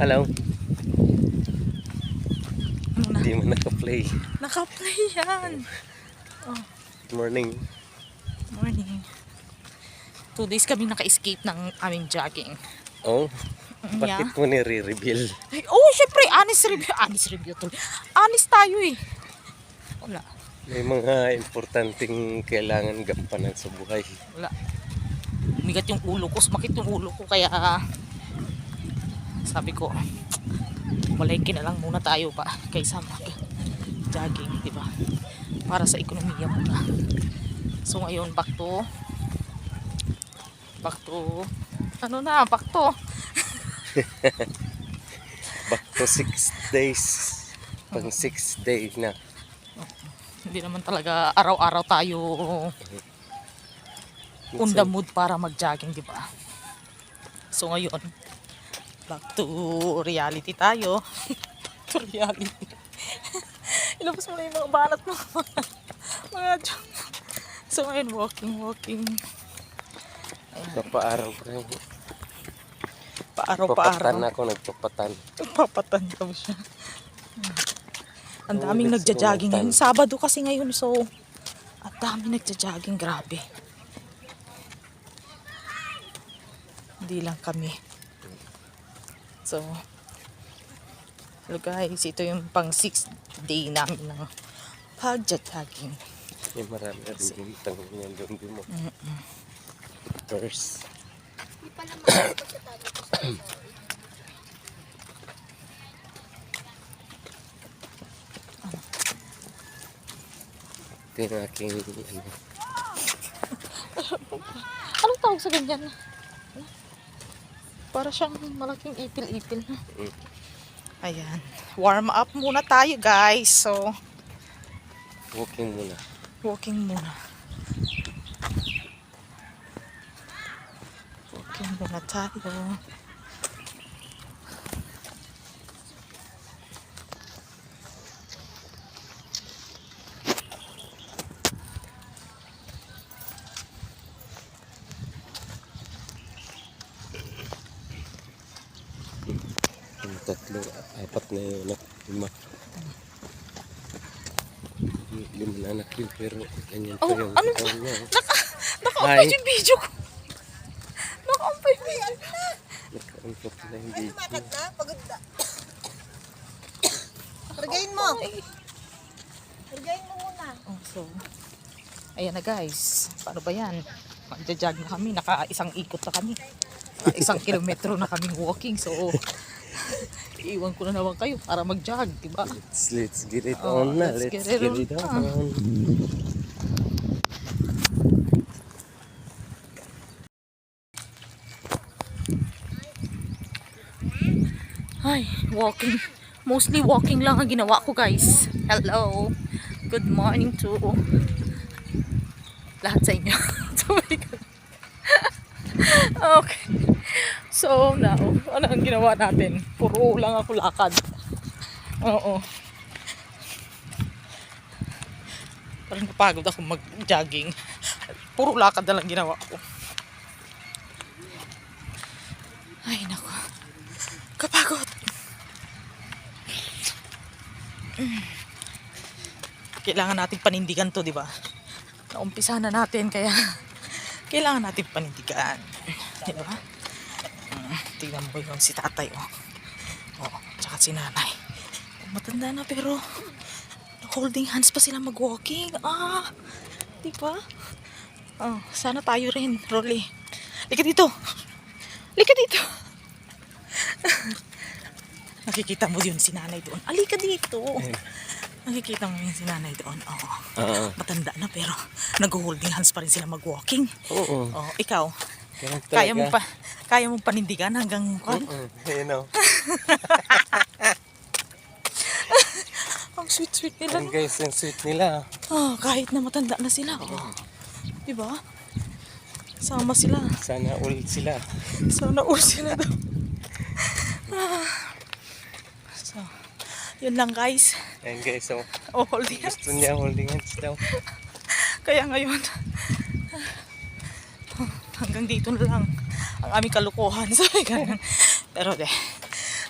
Hello. Ano na? Hindi mo naka-play. Naka-play yan. Good morning. Morning. Two days kami naka-escape ng aming jogging. Oh, Mm, bakit mo nire-reveal? Oh, syempre, honest review. Honest review tuloy. Honest tayo eh. Wala. May mga importanteng kailangan gampanan sa buhay. Wala. Umigat yung ulo ko. Sumakit yung ulo ko. Kaya, sabi ko, malay na lang muna tayo pa kaysa mag-jogging, di ba? Para sa ekonomiya muna. So ngayon, back to, back to, ano na, back to, Back to six days. Pang six day na. Hindi naman talaga araw-araw tayo on the mood para mag-jogging, di ba? So ngayon, back to reality tayo. to reality. Ilabas mo na yung mga banat mo. mga joke. So ngayon, walking, walking. Napaaraw ko rin. Paaraw, Papatan paaraw. ako, nagpapatan. Papatan daw siya. Ang daming nagja-jogging ngayon. Sabado kasi ngayon, so ang daming nagja-jogging. Grabe. Hindi lang kami. So, hello guys, ito yung pang 6th day namin ng pagja-jogging. May marami rin yung tanong yan doon din mo. First. Ito yung aking ano, Anong tawag sa ganyan? Para siyang malaking ipil-ipil. Mm. Ayan. Warm up muna tayo guys. So, walking muna. Walking muna. Walking muna tayo. Tatlo, apat na yun, anak, lima. Lima na anak yun, pero ganyan pa Oh, yung ano katawan niya. oh. Naka, naka Hi. yung video ko. naka yung video ko. Naka-unlock na yung video. Maganda, pagod na. Hargayin mo. Hargayin mo muna. Oh, so, ayan na guys. Paano ba yan? Magja-jog na kami. Naka isang ikot na kami. Naka isang kilometro na kaming walking. So, iiwan ko na naman kayo para mag-jog, diba? Let's, let's get it Oh, on na. let's Let's, get get, it it on. on. Ay, walking. Mostly walking lang ang ginawa ko, guys. Hello. Good morning to lahat sa inyo. oh my God. okay. So, now, ano ang ginawa natin? Puro lang ako lakad. Oo. Parang napagod ako mag-jogging. Puro lakad na lang ginawa ko. Ay, naku. Kapagod. Kailangan nating panindigan to, di ba? Naumpisa na natin, kaya kailangan nating panindigan. Di ba? Tingnan mo yun si tatay, oh. Oh, tsaka si nanay. Matanda na, pero holding hands pa sila mag-walking. Ah, di ba? Oh, sana tayo rin, Rolly. Lika dito. Lika dito. Nakikita mo yun si nanay doon. Alika dito. Nakikita mo yun si nanay doon. Oo. Oo. Matanda na pero nag-holding hands pa rin sila mag-walking. Oo. Oh, ikaw, Ganun kaya mo talaga. pa kaya mo panindigan hanggang kwan? Oo. Ayun o. Ang sweet-sweet nila. Yan guys, yung sweet nila. Oh, kahit na matanda na sila. Oh. 'Di ba? Sama sila. Sana all sila. Sana all sila daw. Ah. so, yun lang guys. Ayun guys, so, Oh, holding hands. gusto niya holding hands daw. Kaya ngayon, hanggang dito na lang ang aming kalukuhan. Sabi ganun. Pero de,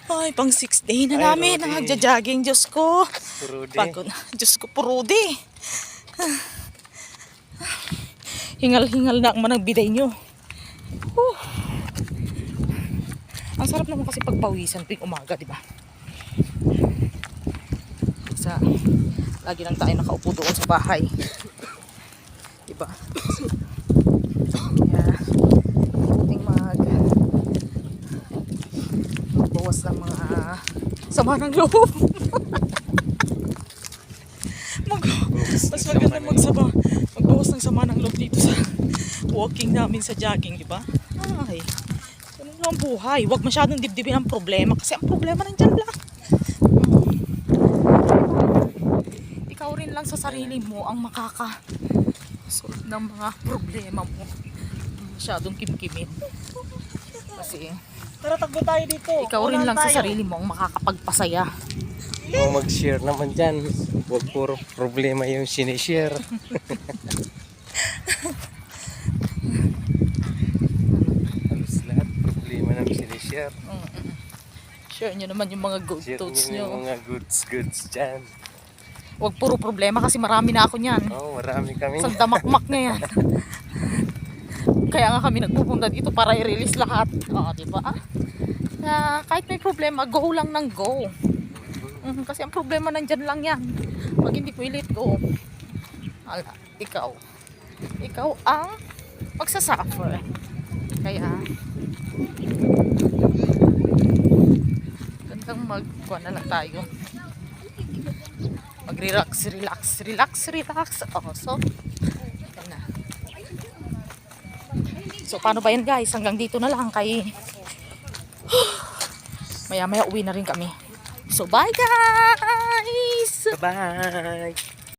ay, pang six day na Ay, namin. Rudy. Nagja-jogging, Diyos ko. Rudy. Pagod. Diyos ko, purudi. Hingal-hingal na ang manang biday nyo. Whew. Ang sarap naman kasi pagpawisan tuwing umaga, di ba? Sa, lagi lang tayo nakaupo doon sa bahay. Di ba? Kaya, buting mag bawas ng mga sama ng loob. Mag, mas maganda magsama, magbawas ng sama ng loob dito sa walking namin sa jogging, di ba? Ay, ganun lang ang buhay. Huwag masyadong dibdibin ang problema kasi ang problema nandyan lang. Ikaw rin lang sa sarili mo ang makaka solve ng mga problema mo. Masyadong kimkimin. Kasi Tara, takbo tayo dito. ikaw rin lang sa sarili mo ang makakapagpasaya. O mag-share naman dyan. Huwag puro problema yung sinishare. Halos lahat problema namin sinishare. Share nyo naman yung mga good Share thoughts nyo yung nyo. mga goods goods dyan. Huwag puro problema kasi marami na ako niyan. Oh, marami kami. Isang damakmak na yan. Kaya nga kami nagpupunta dito para i-release lahat. Oo, di ba? Na kahit may problema, go lang ng go. Mhm, kasi ang problema nandyan lang yan. Pag hindi mo i-let go, ala, ikaw. Ikaw ang magsasuffer. Kaya, gandang magkuha na lang tayo. Mag-relax, relax, relax, relax. Oh, so, yan na. So, paano ba yan guys? Hanggang dito na lang kay... Maya-maya uwi na rin kami. So, bye guys! Bye-bye!